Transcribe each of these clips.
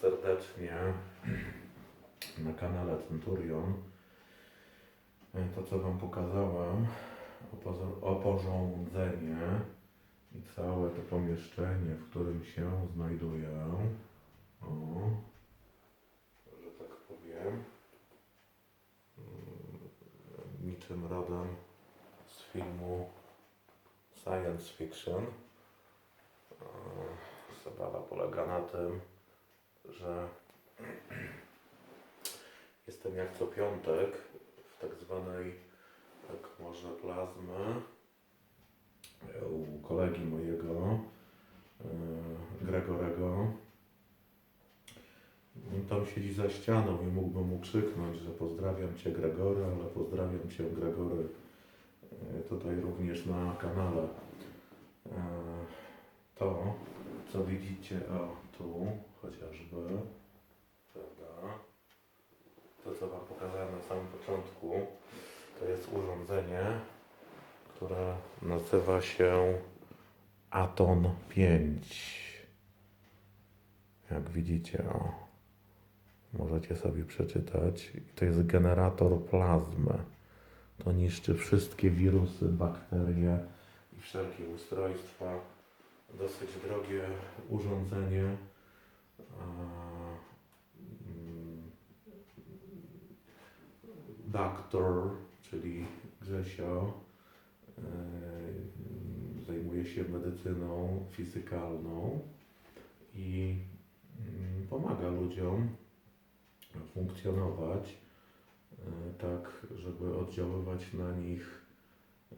serdecznie na kanale Centurion. E, To, co Wam pokazałem, oporządzenie i całe to pomieszczenie, w którym się znajduję. O, że tak powiem. Mm, Niczym rodem z filmu science fiction. E, Zabawa polega na tym, że jestem jak co piątek w tak zwanej komorze plazmy e, u kolegi mojego, e, Gregorego. Tam siedzi za ścianą i mógłbym mu krzyknąć, że pozdrawiam Cię Gregory, ale pozdrawiam Cię Gregory e, tutaj również na kanale. To, co widzicie, o tu chociażby, prawda? To, co Wam pokazałem na samym początku, to jest urządzenie, które nazywa się Aton 5. Jak widzicie, o, możecie sobie przeczytać. To jest generator plazmy. To niszczy wszystkie wirusy, bakterie i wszelkie ustrojstwa. Dosyć drogie urządzenie. Mm, Doktor, czyli Grzesio, e, zajmuje się medycyną fizykalną i mm, pomaga ludziom funkcjonować e, tak, żeby oddziaływać na nich e,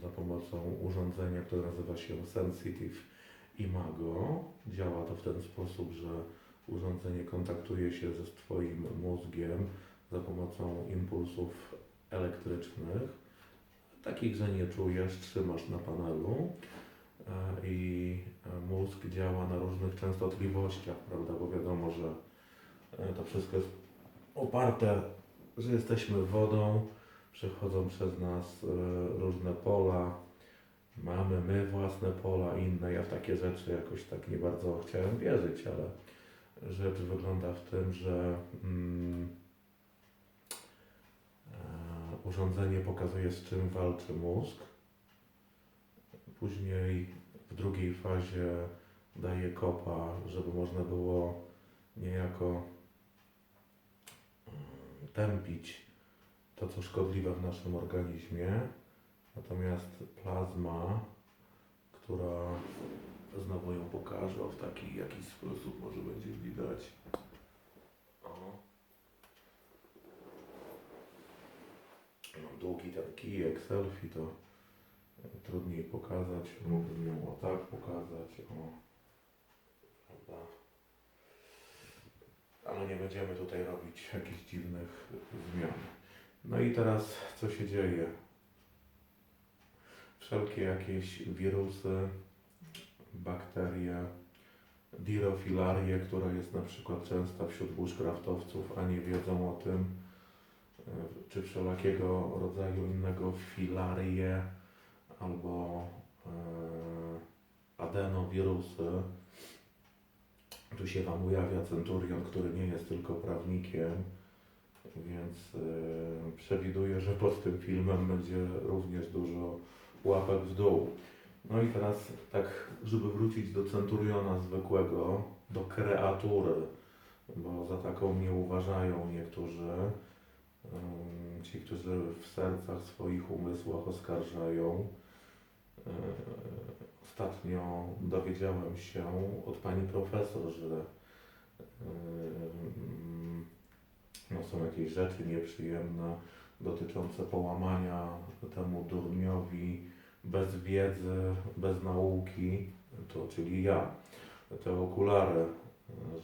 za pomocą urządzenia, które nazywa się Sensitive Imago. Działa to w ten sposób, że urządzenie kontaktuje się ze Twoim mózgiem za pomocą impulsów elektrycznych, takich, że nie czujesz, trzymasz na panelu e, i e, mózg działa na różnych częstotliwościach, prawda, bo wiadomo, że e, to wszystko jest oparte, że jesteśmy wodą, przechodzą przez nas różne pola, mamy my własne pola, inne. Ja w takie rzeczy jakoś tak nie bardzo chciałem wierzyć, ale rzecz wygląda w tym, że mm, e, urządzenie pokazuje z czym walczy mózg. Później w drugiej fazie daje kopa, żeby można było niejako mm, tępić to, co szkodliwe w naszym organizmie. Natomiast plazma, która znowu ją pokażę w taki jakiś sposób, może będzie widać. O. Mam długi ten kijek selfie, to trudniej pokazać. Mógłbym ją o tak pokazać. O. Prawda? Ale nie będziemy tutaj robić jakichś dziwnych zmian. No i teraz co się dzieje? Wszelkie jakieś wirusy, bakterie, dirofilarię, która jest na przykład częsta wśród bushcraftowców, a nie wiedzą o tym, e, czy wszelakiego rodzaju innego filarię albo e, adenowirusy. Tu się Wam ujawia Centurion, który nie jest tylko prawnikiem, więc e, przewiduję, że pod tym filmem będzie również dużo łapek w dół. No i teraz tak, żeby wrócić do Centuriona zwykłego, do kreatury, bo za taką mnie uważają niektórzy, ci, którzy w sercach swoich umysłach oskarżają. Yy, Ostatnio dowiedziałem się od pani profesor, że no, są jakieś rzeczy nieprzyjemne dotyczące połamania temu durniowi bez wiedzy, bez nauki, to czyli ja, te okulary,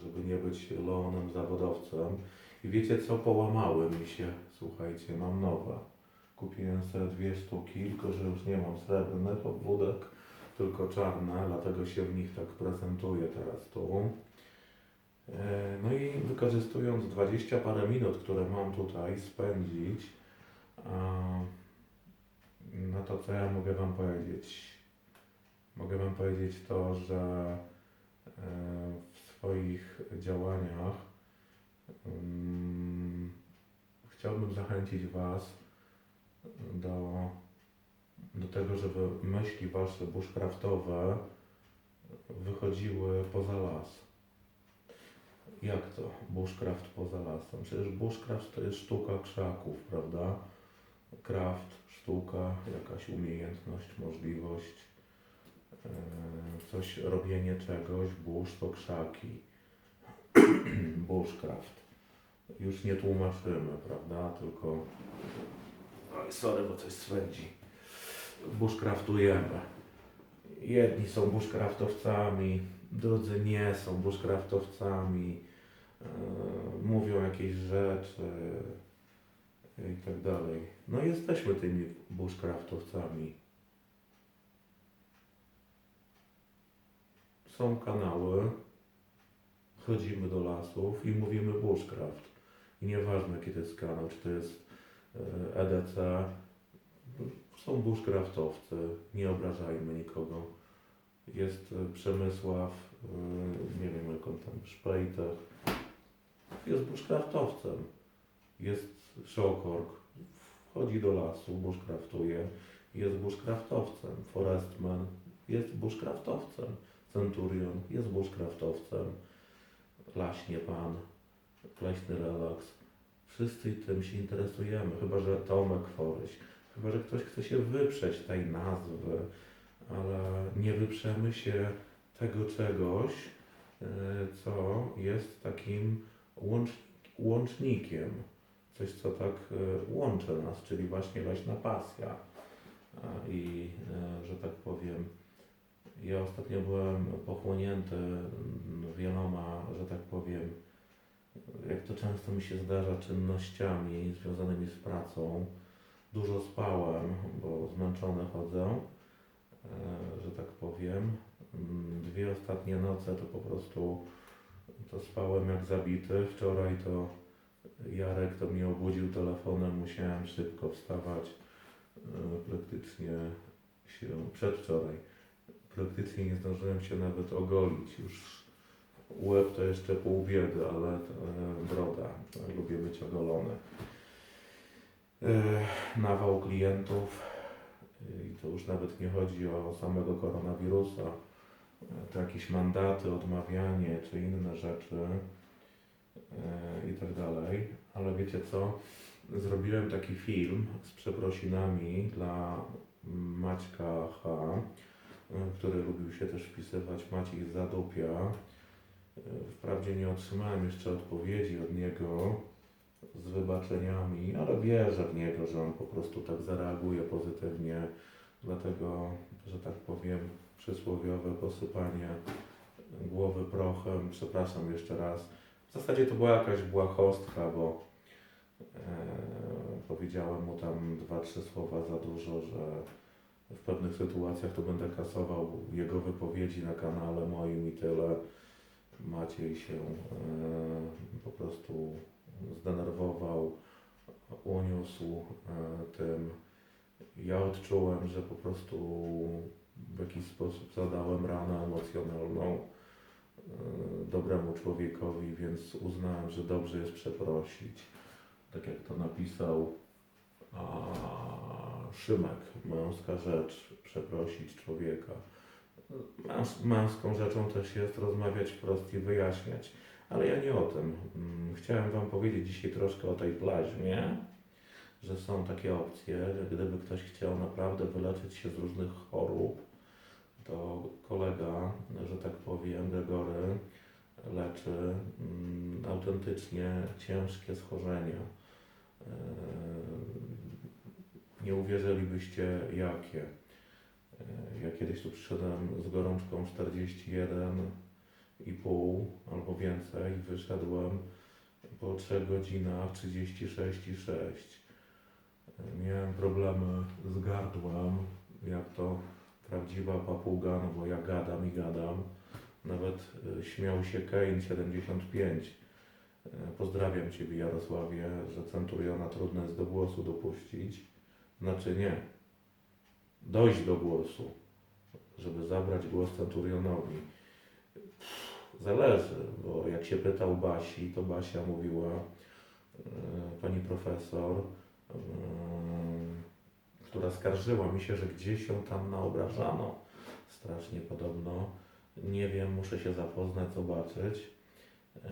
żeby nie być lonem zawodowcem. I wiecie co, połamały mi się, słuchajcie, mam nowe. Kupiłem sobie dwie sztuki, tylko że już nie mam srebrnych obwódek, tylko czarne, dlatego się w nich tak prezentuję teraz tu. E, No i wykorzystując 20 parę minut, które mam tutaj spędzić, no to co ja mogę Wam powiedzieć? Mogę Wam powiedzieć to, że e, w swoich działaniach mm, chciałbym zachęcić Was do, do tego, żeby myśli Wasze bushcraftowe wychodziły poza las. Jak to bushcraft poza lasem? Przecież bushcraft to jest sztuka krzaków, prawda? Craft, sztuka, jakaś umiejętność, możliwość, e, coś, robienie czegoś, bush to krzaki, bushcraft. Już nie tłumaczymy, prawda? Tylko, oj, sorry, bo coś swędzi. Bushcraftujemy. Jedni są bushcraftowcami, drudzy nie są bushcraftowcami, e, mówią jakieś rzeczy i tak dalej. No jesteśmy tymi bushcraftowcami. Są kanały, chodzimy do lasów i mówimy bushcraft. I nieważne to jest kanał, czy to jest e, EDC, są bushcraftowcy, nie obrażajmy nikogo. Jest e, Przemysław, e, nie wiem jak on tam, Szpejtech, jest bushcraftowcem. Jest Szokork, wchodzi do lasu, bushcraftuje, jest bushcraftowcem. Forestman jest bushcraftowcem. Centurion jest bushcraftowcem. Laśnie Pan, Leśny Relaks. Wszyscy tym się interesujemy, chyba że Tomek Foryś. Chyba, że ktoś chce się wyprzeć tej nazwy, ale nie wyprzemy się tego czegoś, e, co jest takim łącz, łącznikiem. Coś, co tak e, łączy nas, czyli właśnie leśna pasja. I, e, że tak powiem, ja ostatnio byłem pochłonięty mm, wieloma, że tak powiem, jak to często mi się zdarza, czynnościami związanymi z pracą. Dużo spałem, bo zmęczony chodzę, e, że tak powiem. Mm, Dwie ostatnie noce to po prostu to spałem jak zabity. Wczoraj to Jarek to mnie obudził telefonem, musiałem szybko wstawać. E, Praktycznie się przedwczoraj. Praktycznie nie zdążyłem się nawet ogolić. Już łeb to jeszcze pół biedy, ale e, broda. Lubię być ogolony. E, Nawał klientów. I to już nawet nie chodzi o samego koronawirusa. To jakieś mandaty, odmawianie czy inne rzeczy i tak dalej. Ale wiecie co? Zrobiłem taki film z przeprosinami dla Maćka H który lubił się też wpisywać Maciej Zadupia. Wprawdzie nie otrzymałem jeszcze odpowiedzi od niego z wybaczeniami, ale wierzę w niego, że on po prostu tak zareaguje pozytywnie. Dlatego, że tak powiem, przysłowiowe posypanie głowy prochem. Przepraszam jeszcze raz. W zasadzie to była jakaś błahostka, bo e, powiedziałem mu tam dwa, trzy słowa za dużo, że w pewnych sytuacjach to będę kasował jego wypowiedzi na kanale moim i tyle. Maciej się e, po prostu zdenerwował, uniósł e, tym. Ja odczułem, że po prostu w jakiś sposób zadałem ranę emocjonalną dobremu człowiekowi, więc uznałem, że dobrze jest przeprosić. Tak jak to napisał a Szymek, męska rzecz, przeprosić człowieka. Męs- męską rzeczą też jest rozmawiać wprost i wyjaśniać. Ale ja nie o tym. Mm, Chciałem Wam powiedzieć dzisiaj troszkę o tej plaźmie, że są takie opcje, gdyby ktoś chciał naprawdę wyleczyć się z różnych chorób, to kolega, że tak powiem, Gregory, leczy mm, autentycznie ciężkie schorzenia. Eee, Nie uwierzylibyście jakie. Eee, Ja kiedyś tu przyszedłem z gorączką 41,5 albo więcej, wyszedłem po 3 godzinach 36,6. Eee, Miałem problemy z gardłem, jak to prawdziwa papuga, no bo ja gadam i gadam. Nawet e, śmiał się Kane 75. E, Pozdrawiam Ciebie Jarosławie, że Centuriona trudno jest do głosu dopuścić. Znaczy nie. Dojść do głosu, żeby zabrać głos Centurionowi. zależy, bo jak się pytał Basi, to Basia mówiła, e, pani profesor, e, która skarżyła mi się, że gdzieś ją tam naobrażano. Strasznie podobno. Nie wiem, muszę się zapoznać, zobaczyć e,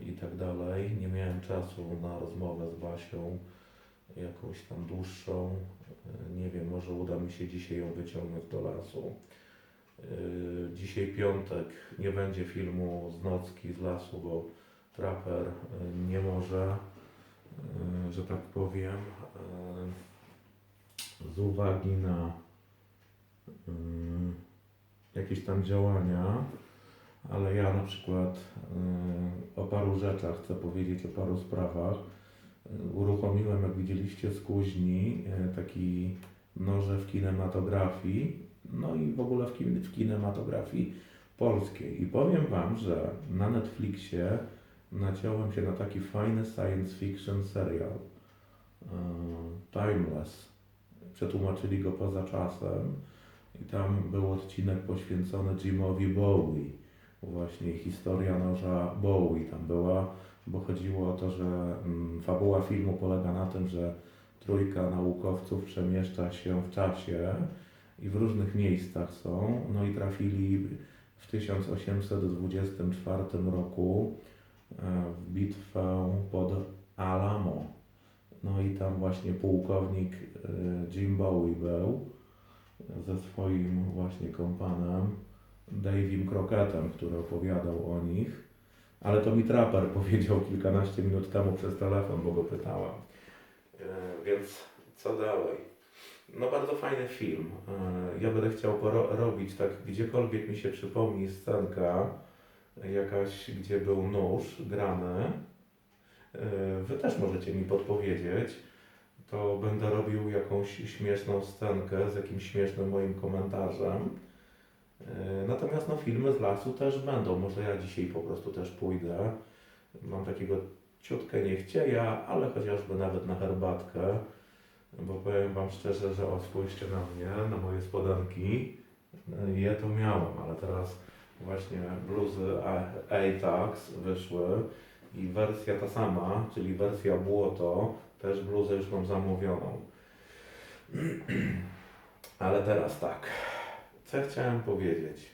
i tak dalej. Nie miałem czasu na rozmowę z Basią, jakąś tam dłuższą. E, Nie wiem, może uda mi się dzisiaj ją wyciągnąć do lasu. E, Dzisiaj piątek, nie będzie filmu z nocki, z lasu, bo traper nie może, że tak powiem, z uwagi na jakieś tam działania, ale ja na przykład y, o paru rzeczach chcę powiedzieć, o paru sprawach. Y, Uruchomiłem, jak widzieliście, z kuźni y, taki noże w kinematografii, no i w ogóle w, w kinematografii polskiej. I powiem Wam, że na Netflixie naciąłem się na taki fajny science fiction serial Timeless. Przetłumaczyli go poza czasem. I tam był odcinek poświęcony Jimowi Bowie. Właśnie historia noża Bowie tam była, bo chodziło o to, że mm, fabuła filmu polega na tym, że trójka naukowców przemieszcza się w czasie i w różnych miejscach są. No i trafili w 1824 roku e, w bitwę pod Alamo. No i tam właśnie pułkownik e, Jim Bowie był ze swoim właśnie kompanem Davim Crocketem, który opowiadał o nich. Ale to mi Trapper powiedział kilkanaście minut temu przez telefon, bo go pytałem. E, więc co dalej? No bardzo fajny film. E, ja będę chciał poro- robić tak, gdziekolwiek mi się przypomni scenka jakaś, gdzie był nóż grany. E, wy też możecie mi podpowiedzieć to będę robił jakąś śmieszną scenkę z jakimś śmiesznym moim komentarzem. E, Natomiast no, filmy z lasu też będą. Może ja dzisiaj po prostu też pójdę. Mam takiego ciutkę niechcieja, ale chociażby nawet na herbatkę. Bo powiem Wam szczerze, że o spójrzcie na mnie, na moje spodenki. E, Je to miałem, ale teraz właśnie bluzy ATAX wyszły i wersja ta sama, czyli wersja błoto, też bluzę już mam zamówioną. Ale teraz tak. Co ja chciałem powiedzieć?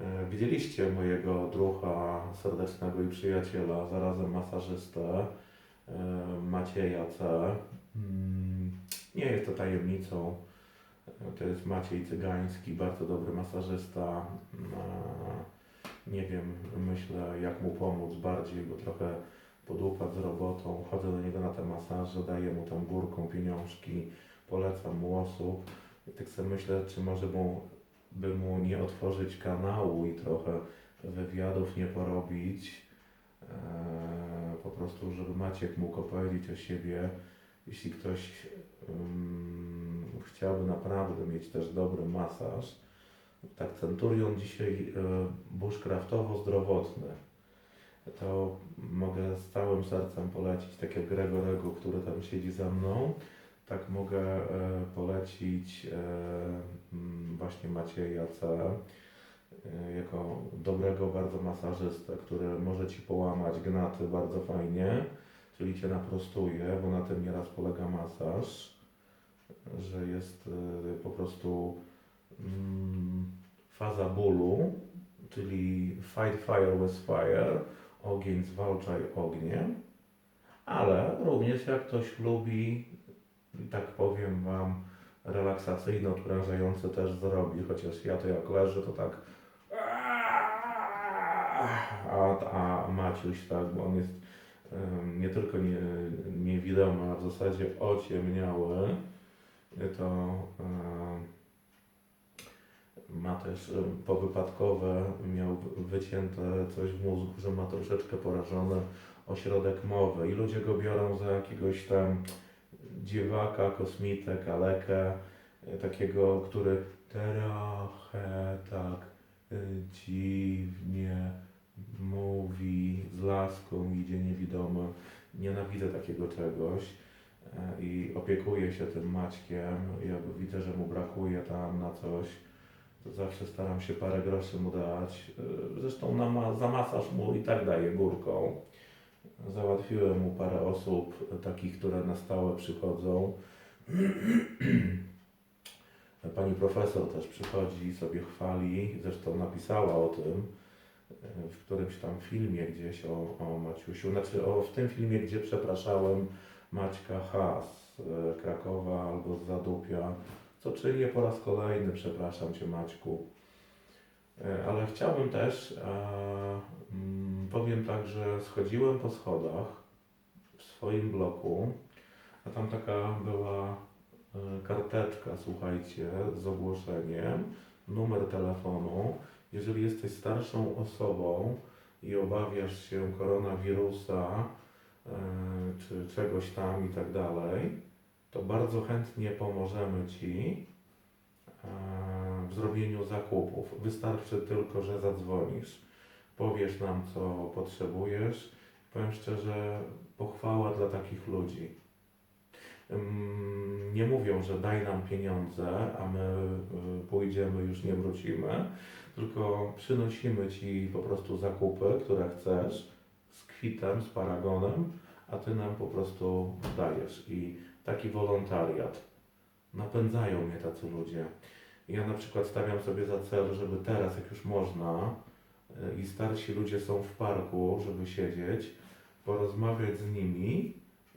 E, Widzieliście mojego druha serdecznego i przyjaciela, zarazem masażystę, e, Macieja C. Mm, Nie jest to tajemnicą. E, To jest Maciej Cygański, bardzo dobry masażysta. Nie wiem, myślę jak mu pomóc bardziej, bo trochę podupadł z robotą, chodzę do niego na te masaże, daję mu tam górką pieniążki, polecam mu osób. I tak sobie myślę, czy może mu, by mu nie otworzyć kanału i trochę wywiadów nie porobić, eee, po prostu, żeby Maciek mógł opowiedzieć o siebie. Jeśli ktoś ym, chciałby naprawdę mieć też dobry masaż, tak Centurion dzisiaj y, bushcraftowo-zdrowotny to mogę z całym sercem polecić, tak jak Gregorego, który tam siedzi ze mną, tak mogę e, polecić e, właśnie Macieja C. E, jako dobrego bardzo masażystę, który może Ci połamać gnaty bardzo fajnie, czyli Cię naprostuje, bo na tym nieraz polega masaż, że jest e, po prostu mm, faza bólu, czyli fight fire with fire, ogień zwalczaj ogniem, ale również jak ktoś lubi, tak powiem Wam, relaksacyjne, odprężające też zrobi, chociaż ja to jak leżę, to tak a, a Maciuś, tak, bo on jest em, nie tylko nie, niewidomy, a w zasadzie ociemniały, to em, ma też em, powypadkowe, miał wycięte coś w mózgu, że ma troszeczkę porażony ośrodek mowy i ludzie go biorą za jakiegoś tam dziewaka, kosmitę, kalekę, e, takiego, który trochę tak y, dziwnie mówi, z laską idzie niewidomy. Nienawidzę takiego czegoś e, i opiekuję się tym Maćkiem. Ja widzę, że mu brakuje tam na coś, zawsze staram się parę groszy mu dać. Y, Zresztą na ma- za masaż mu i tak daję górką. Załatwiłem mu parę osób, y, takich, które na stałe przychodzą. Pani profesor też przychodzi i sobie chwali, zresztą napisała o tym y, w którymś tam filmie gdzieś o, o Maciusiu, znaczy o, w tym filmie, gdzie przepraszałem Maćka H. z y, Krakowa albo z Zadupia, co czynię po raz kolejny, przepraszam Cię Maćku. E, Ale chciałbym też, e, mm, powiem tak, że schodziłem po schodach w swoim bloku, a tam taka była e, karteczka, słuchajcie, z ogłoszeniem, numer telefonu. Jeżeli jesteś starszą osobą i obawiasz się koronawirusa czy czegoś tam i tak dalej, to bardzo chętnie pomożemy Ci e, w zrobieniu zakupów. Wystarczy tylko, że zadzwonisz, powiesz nam, co potrzebujesz. Powiem szczerze, pochwała dla takich ludzi. Ym, Nie mówią, że daj nam pieniądze, a my y, pójdziemy, już nie wrócimy, tylko przynosimy Ci po prostu zakupy, które chcesz, z kwitem, z paragonem, a Ty nam po prostu dajesz. I taki wolontariat. Napędzają mnie tacy ludzie. Ja na przykład stawiam sobie za cel, żeby teraz, jak już można, y, i starsi ludzie są w parku, żeby siedzieć, porozmawiać z nimi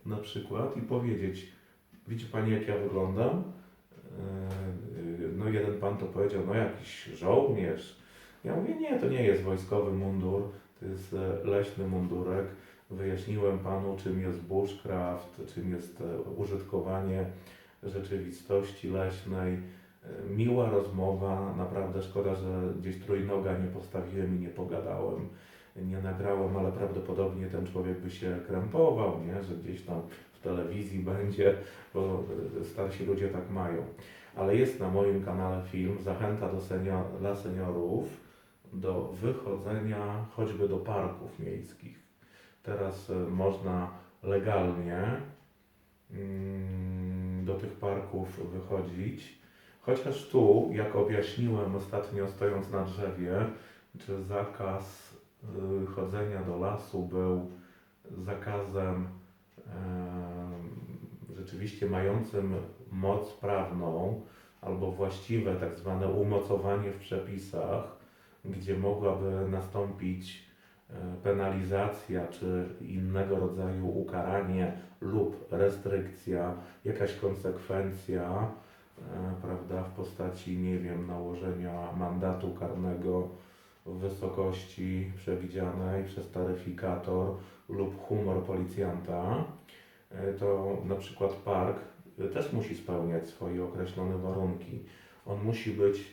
na przykład i powiedzieć, widzi Pani jak ja wyglądam? Yy, No jeden Pan to powiedział, no jakiś żołnierz. Ja mówię, nie, to nie jest wojskowy mundur, to jest e, leśny mundurek. Wyjaśniłem Panu, czym jest bushcraft, czym jest e, użytkowanie rzeczywistości leśnej. E, Miła rozmowa, naprawdę szkoda, że gdzieś trójnoga nie postawiłem i nie pogadałem, nie nagrałem, ale prawdopodobnie ten człowiek by się krępował, nie? że gdzieś tam w telewizji będzie, bo e, starsi ludzie tak mają. Ale jest na moim kanale film Zachęta do senior, dla seniorów do wychodzenia choćby do parków miejskich. Teraz e, można legalnie mm, do tych parków wychodzić. Chociaż tu, jak objaśniłem ostatnio stojąc na drzewie, czy zakaz y, chodzenia do lasu był zakazem em, rzeczywiście mającym moc prawną albo właściwe tak zwane umocowanie w przepisach, gdzie mogłaby nastąpić penalizacja czy innego rodzaju ukaranie lub restrykcja, jakaś konsekwencja, e, prawda, w postaci, nie wiem, nałożenia mandatu karnego w wysokości przewidzianej przez taryfikator lub humor policjanta, e, to na przykład park e, też musi spełniać swoje określone warunki. On musi być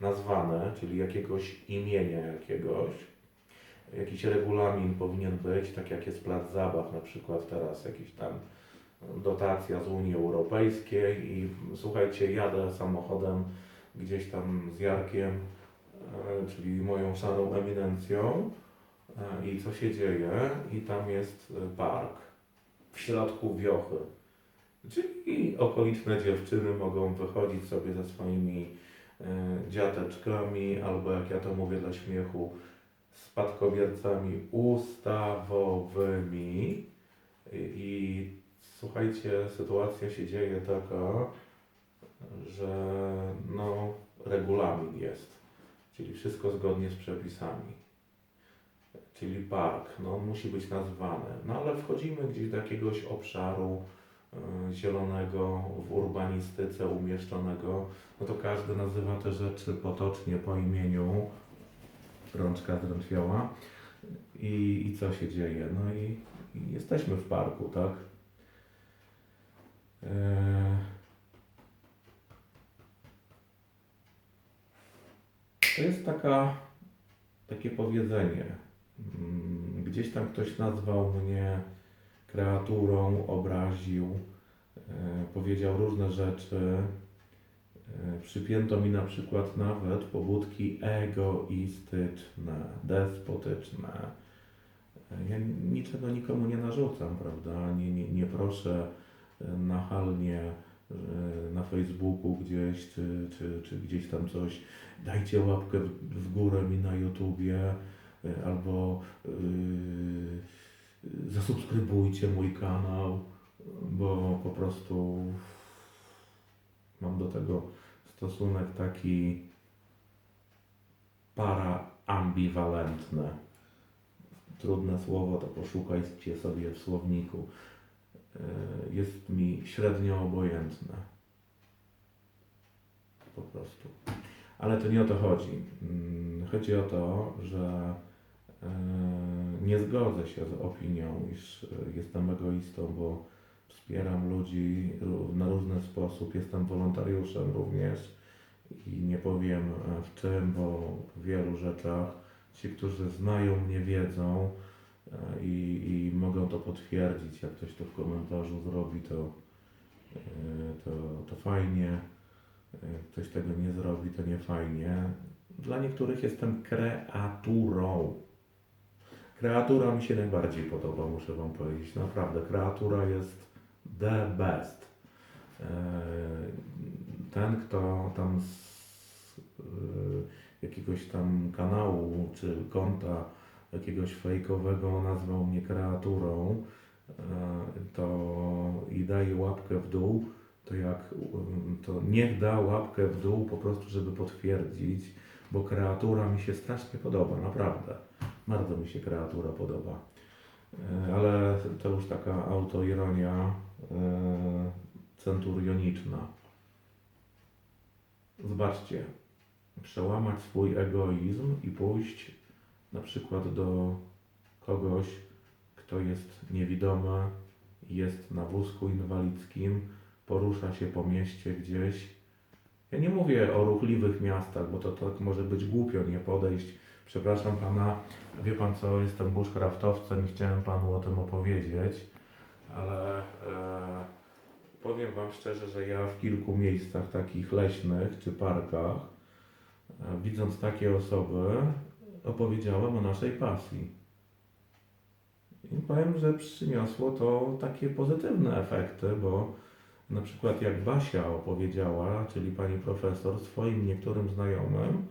nazwane, czyli jakiegoś imienia jakiegoś. Jakiś regulamin powinien być, tak jak jest plac zabaw, na przykład teraz jakiś tam dotacja z Unii Europejskiej i słuchajcie, jadę samochodem gdzieś tam z Jarkiem, e, czyli moją szarą eminencją e, i co się dzieje? I tam jest e, park w środku wiochy. Czyli okoliczne dziewczyny mogą wychodzić sobie ze swoimi dziateczkami, albo jak ja to mówię dla śmiechu, spadkobiercami ustawowymi. I, słuchajcie, sytuacja się dzieje taka, że no, regulamin jest, czyli wszystko zgodnie z przepisami. Czyli park, no on musi być nazwany. No ale wchodzimy gdzieś do jakiegoś obszaru y, zielonego w urbanistyce umieszczonego, no to każdy nazywa te rzeczy potocznie po imieniu. Rączka zdrętwiała. I, I co się dzieje? No i, i jesteśmy w parku, tak? E, To jest taka, takie powiedzenie. Mm, Gdzieś tam ktoś nazwał mnie kreaturą, obraził, e, powiedział różne rzeczy. E, Przypięto mi na przykład nawet pobudki egoistyczne, despotyczne. E, Ja niczego nikomu nie narzucam, prawda? Nie, nie, nie proszę e, nachalnie na Facebooku gdzieś, czy, czy, czy gdzieś tam coś, dajcie łapkę w, górę mi na YouTubie, albo yy, zasubskrybujcie mój kanał, bo po prostu mam do tego stosunek taki paraambiwalentny. Trudne słowo, to poszukajcie sobie w słowniku. Yy, Jest mi średnio obojętne. Po prostu. Ale to nie o to chodzi. Mm, Chodzi o to, że yy, nie zgodzę się z opinią, iż yy, jestem egoistą, bo wspieram ludzi na różny sposób. Jestem wolontariuszem również i nie powiem e, w czym, bo w wielu rzeczach ci, którzy znają mnie, wiedzą e, i, i mogą to potwierdzić. Jak ktoś to w komentarzu zrobi, to, e, to, to fajnie. Jak ktoś tego nie zrobi, to nie fajnie. Dla niektórych jestem kreaturą. Kreatura mi się najbardziej podoba, muszę Wam powiedzieć. Naprawdę, kreatura jest the best. Eee, Ten, kto tam z e, jakiegoś tam kanału czy konta jakiegoś fejkowego nazwał mnie kreaturą, e, to i daje łapkę w dół, to jak to niech da łapkę w dół po prostu, żeby potwierdzić, bo kreatura mi się strasznie podoba, naprawdę. Bardzo mi się kreatura podoba. E, Ale to już taka autoironia e, centurioniczna. Zobaczcie, przełamać swój egoizm i pójść na przykład do kogoś, kto jest niewidomy, jest na wózku inwalidzkim, porusza się po mieście gdzieś. Ja nie mówię o ruchliwych miastach, bo to tak może być głupio nie podejść. Przepraszam pana, wie pan co, jestem bushcraftowcem i chciałem panu o tym opowiedzieć, ale e, powiem wam szczerze, że ja w kilku miejscach takich leśnych czy parkach, e, widząc takie osoby, opowiedziałem o naszej pasji. I powiem, że przyniosło to takie pozytywne efekty, bo na przykład jak Basia opowiedziała, czyli pani profesor, swoim niektórym znajomym,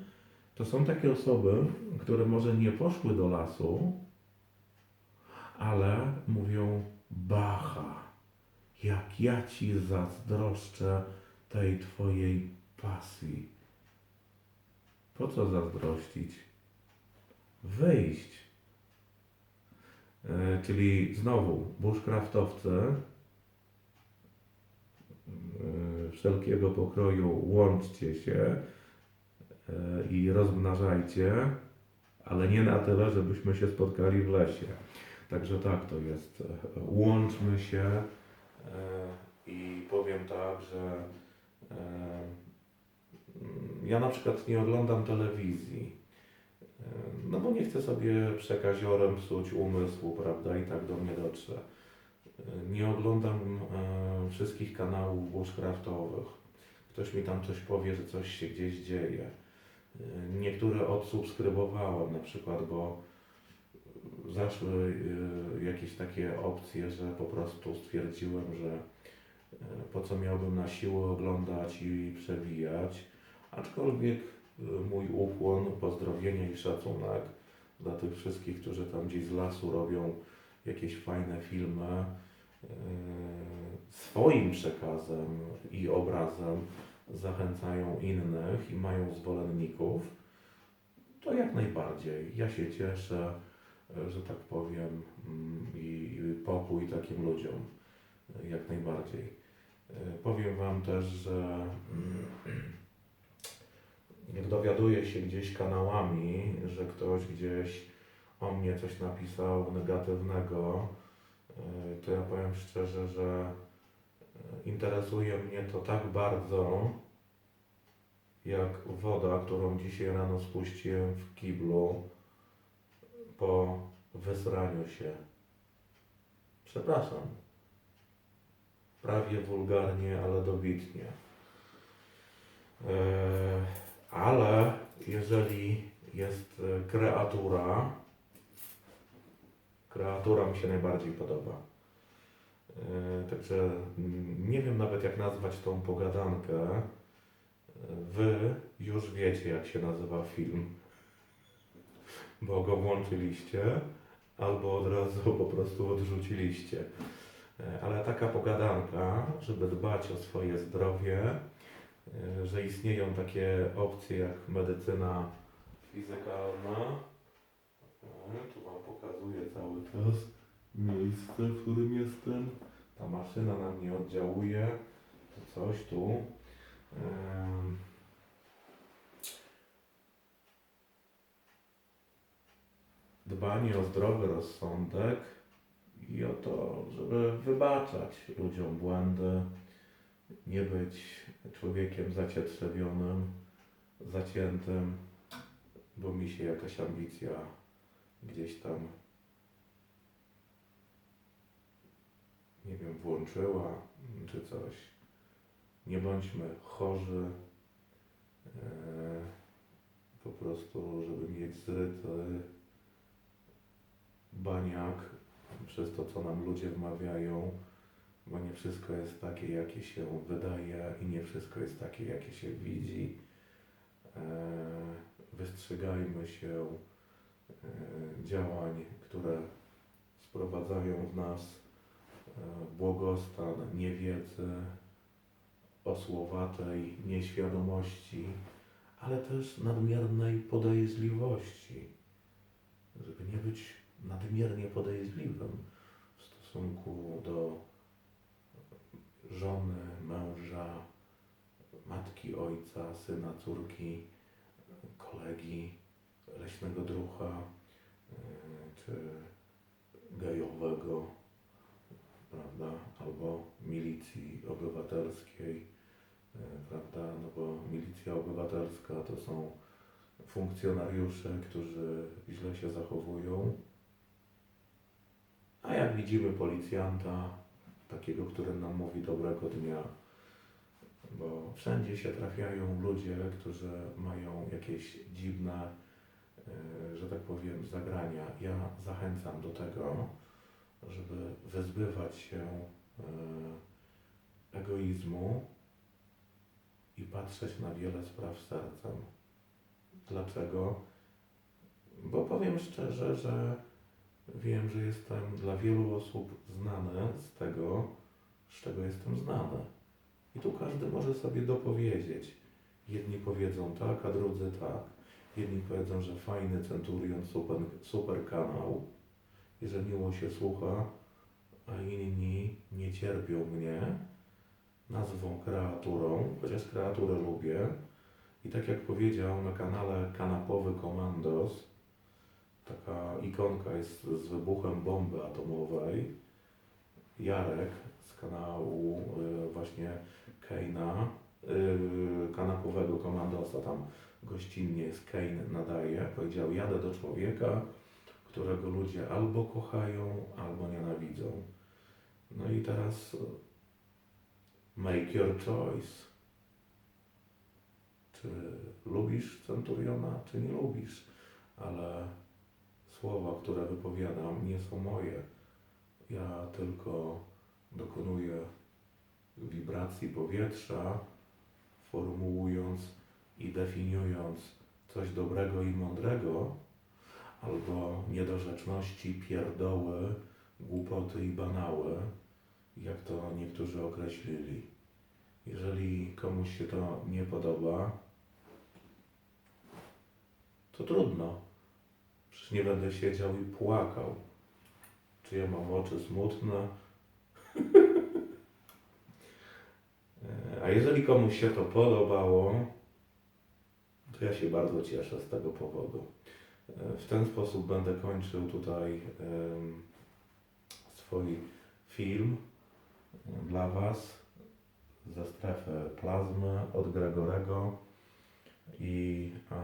to są takie osoby, które może nie poszły do lasu, ale mówią: Bacha, jak ja ci zazdroszczę tej twojej pasji. Po co zazdrościć? Wyjść. E, czyli znowu, bushcraftowcy e, wszelkiego pokroju łączcie się e, i rozmnażajcie, ale nie na tyle, żebyśmy się spotkali w lesie. Także tak to jest. E, Łączmy się e, i powiem tak, że e, mm, ja na przykład nie oglądam telewizji. No bo nie chcę sobie przekaziorem psuć umysłu, prawda, i tak do mnie dotrze. Nie oglądam wszystkich kanałów bushcraftowych. Ktoś mi tam coś powie, że coś się gdzieś dzieje. Niektóre odsubskrybowałem na przykład, bo zaszły e, jakieś takie opcje, że po prostu stwierdziłem, że e, po co miałbym na siłę oglądać i przewijać. Aczkolwiek e, mój ukłon, pozdrowienie i szacunek dla tych wszystkich, którzy tam gdzieś z lasu robią jakieś fajne filmy swoim przekazem i obrazem zachęcają innych i mają zwolenników, to jak najbardziej. Ja się cieszę, że tak powiem, mm, i i pokój takim ludziom. E, Jak najbardziej. E, Powiem Wam też, że mm, jak dowiaduję się gdzieś kanałami, że ktoś gdzieś o mnie coś napisał negatywnego, e, to ja powiem szczerze, że interesuje mnie to tak bardzo, jak woda, którą dzisiaj rano spuściłem w kiblu po wysraniu się. Przepraszam. Prawie wulgarnie, ale dobitnie. E, ale jeżeli jest e, kreatura, kreatura mi się najbardziej podoba. E, Także nie wiem nawet jak nazwać tą pogadankę. Wy już wiecie jak się nazywa film, bo go włączyliście albo od razu po prostu odrzuciliście. E, Ale taka pogadanka, żeby dbać o swoje zdrowie, e, że istnieją takie opcje jak medycyna fizykalna. E, Tu Wam pokazuję cały czas miejsce, w którym jestem. Ta maszyna na mnie oddziałuje. Coś tu. Dbanie o zdrowy rozsądek i o to, żeby wybaczać ludziom błędy, nie być człowiekiem zacietrzewionym, zaciętym, bo mi się jakaś ambicja gdzieś tam nie wiem, włączyła czy coś. Nie bądźmy chorzy. e, po prostu, żeby mieć zryty baniak przez to, co nam ludzie wmawiają, bo nie wszystko jest takie, jakie się wydaje i nie wszystko jest takie, jakie się widzi. E, Wystrzegajmy się e, działań, które sprowadzają w nas e, błogostan niewiedzy, osłowatej nieświadomości, ale też nadmiernej podejrzliwości, żeby nie być nadmiernie podejrzliwym w stosunku do żony, męża, matki, ojca, syna, córki, kolegi, leśnego drucha e, czy gejowego, prawda, albo milicji obywatelskiej, e, prawda, no bo milicja obywatelska to są funkcjonariusze, którzy źle się zachowują, a jak widzimy policjanta, takiego, który nam mówi dobrego dnia, bo wszędzie się trafiają ludzie, którzy mają jakieś dziwne, e, że tak powiem, zagrania. Ja zachęcam do tego, żeby wyzbywać się e, egoizmu i patrzeć na wiele spraw sercem. Dlaczego? Bo powiem szczerze, że wiem, że jestem dla wielu osób znany z tego, z czego jestem znany. I tu każdy może sobie dopowiedzieć. Jedni powiedzą tak, a drudzy tak. Jedni powiedzą, że fajny Centurion, super, super kanał i że miło się słucha, a inni nie cierpią mnie, nazwą kreaturą, chociaż kreaturę lubię. I tak jak powiedział na kanale Kanapowy Komandos, taka ikonka jest z wybuchem bomby atomowej. Jarek z kanału y, właśnie Keina, y, kanapowego komandosa, tam gościnnie jest Kane nadaje, powiedział jadę do człowieka, którego ludzie albo kochają, albo nienawidzą. No i teraz make your choice. Czy lubisz Centuriona, czy nie lubisz, ale słowa, które wypowiadam, nie są moje. Ja tylko dokonuję wibracji powietrza, formułując i definiując coś dobrego i mądrego, albo niedorzeczności, pierdoły, głupoty i banały, jak to niektórzy określili. Jeżeli komuś się to nie podoba, to trudno. Nie będę siedział i płakał. Czy ja mam oczy smutne? A jeżeli komuś się to podobało, to ja się bardzo cieszę z tego powodu. W ten sposób będę kończył tutaj swój film dla Was ze strefy plazmy od Gregorego i a,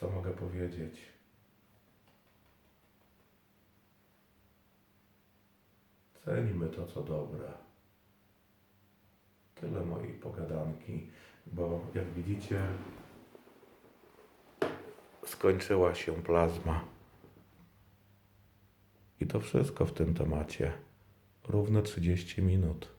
co mogę powiedzieć? Cenimy to, co dobre. Tyle mojej pogadanki, bo jak widzicie, skończyła się plazma. I to wszystko w tym temacie. równe 30 minut.